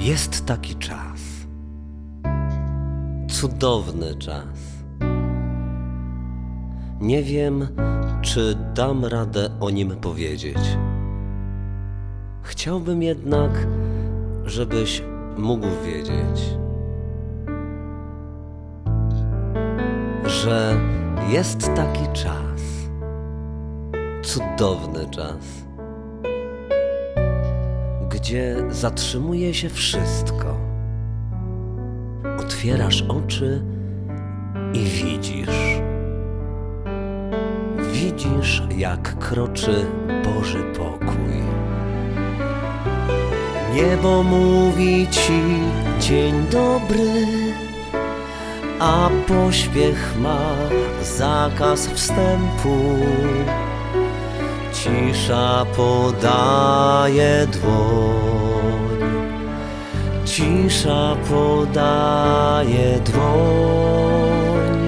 Jest taki czas. Cudowny czas. Nie wiem, czy dam radę o nim powiedzieć. Chciałbym jednak, żebyś mógł wiedzieć, że jest taki czas. Cudowny czas gdzie zatrzymuje się wszystko. Otwierasz oczy i widzisz. Widzisz, jak kroczy Boży pokój. Niebo mówi ci dzień dobry, a pośpiech ma zakaz wstępu. Cisza podaje dłoń, cisza podaje dłoń,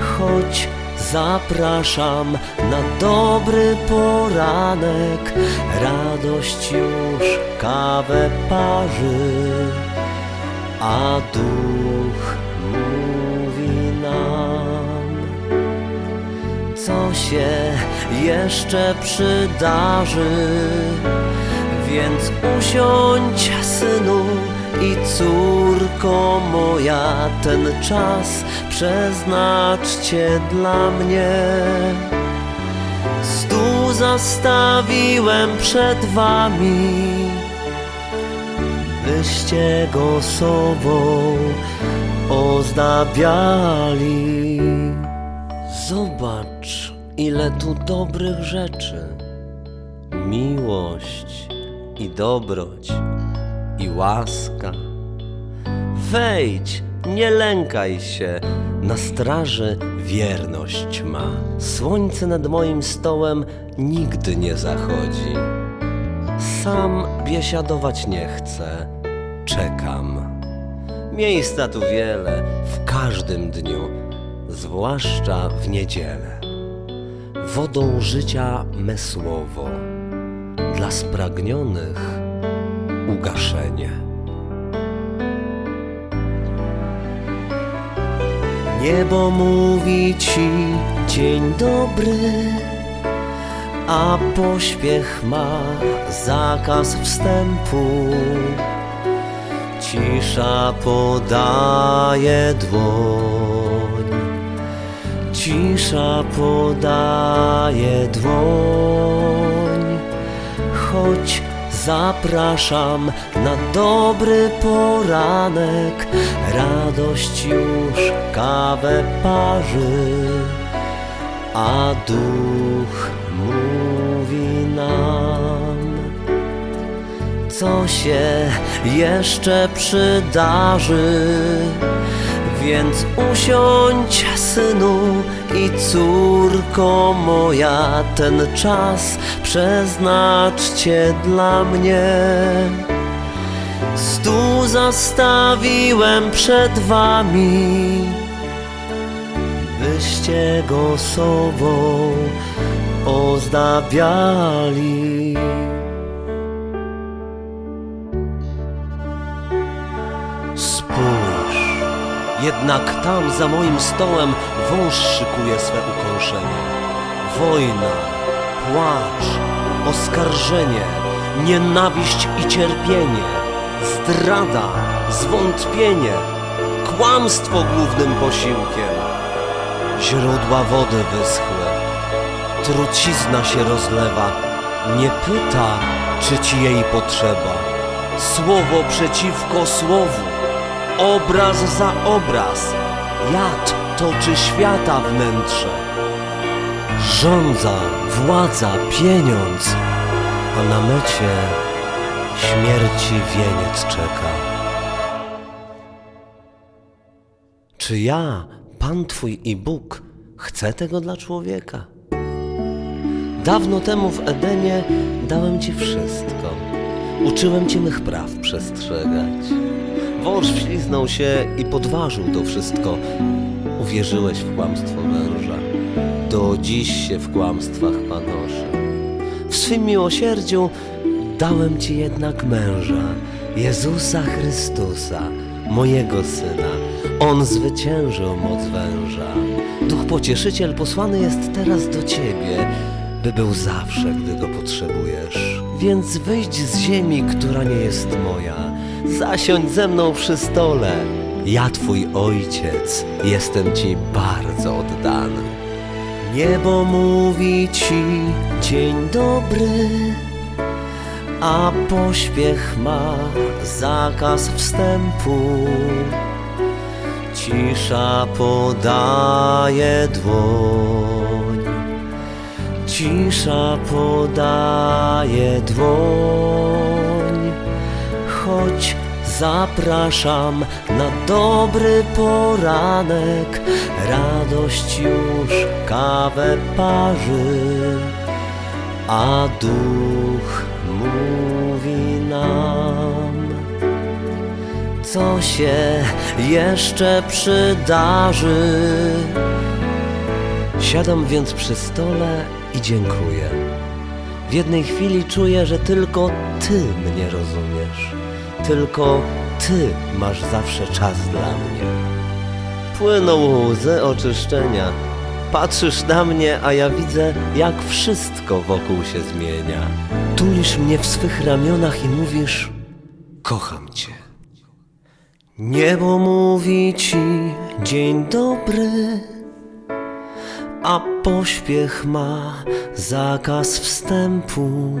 choć zapraszam na dobry poranek, radość już kawę parzy, a duch co się jeszcze przydarzy. Więc usiądź, synu i córko moja, ten czas przeznaczcie dla mnie. Stół zastawiłem przed wami, byście go sobą ozdabiali. Zobacz, ile tu dobrych rzeczy. Miłość i dobroć i łaska. Wejdź, nie lękaj się, na straży wierność ma. Słońce nad moim stołem nigdy nie zachodzi. Sam biesiadować nie chcę, czekam. Miejsca tu wiele, w każdym dniu, zwłaszcza w niedzielę. Wodą życia me słowo, dla spragnionych ugaszenie. Niebo mówi ci dzień dobry, a pośpiech ma zakaz wstępu. Cisza podaje dłoń, cisza podaje dłoń, choć zapraszam na dobry poranek, radość już kawę parzy, a duch mówi nam co się jeszcze przydarzy. Więc usiądź, synu i córko moja, ten czas przeznaczcie dla mnie. Stół zastawiłem przed wami, byście go sobą ozdabiali. Spójrz, jednak tam za moim stołem wąż szykuje swe ukąszenie. Wojna, płacz, oskarżenie, nienawiść i cierpienie, zdrada, zwątpienie, kłamstwo głównym posiłkiem. Źródła wody wyschły, trucizna się rozlewa, nie pyta, czy ci jej potrzeba. Słowo przeciwko słowu, obraz za obraz, jad toczy świata wnętrze. Rządza, władza, pieniądz, a na mecie śmierci wieniec czeka. Czy ja, Pan Twój i Bóg, chcę tego dla człowieka? Dawno temu w Edenie dałem Ci wszystko. Uczyłem Cię mych praw przestrzegać. Wąż wśliznął się i podważył to wszystko. Uwierzyłeś w kłamstwo węża. Do dziś się w kłamstwach panoszy. W swym miłosierdziu dałem Ci jednak męża, Jezusa Chrystusa, mojego Syna. On zwyciężył moc węża. Duch Pocieszyciel posłany jest teraz do Ciebie, by był zawsze, gdy Go potrzebujesz. Więc wyjdź z ziemi, która nie jest moja. Zasiądź ze mną przy stole. Ja, Twój Ojciec, jestem Ci bardzo oddany. Niebo mówi Ci dzień dobry, a pośpiech ma zakaz wstępu. Cisza podaje dłoń, cisza podaje dłoń, choć zapraszam na dobry poranek, radość już kawę parzy, a duch mówi nam co się jeszcze przydarzy. Siadam więc przy stole i dziękuję. W jednej chwili czuję, że tylko Ty mnie rozumiesz. Tylko Ty masz zawsze czas dla mnie. Płyną łzy oczyszczenia. Patrzysz na mnie, a ja widzę, jak wszystko wokół się zmienia. Tulisz mnie w swych ramionach i mówisz: Kocham Cię. Niebo mówi ci dzień dobry, a pośpiech ma zakaz wstępu.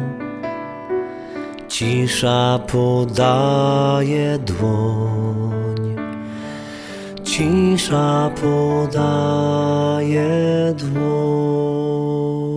Cisza podaje dłoń, cisza podaje dłoń.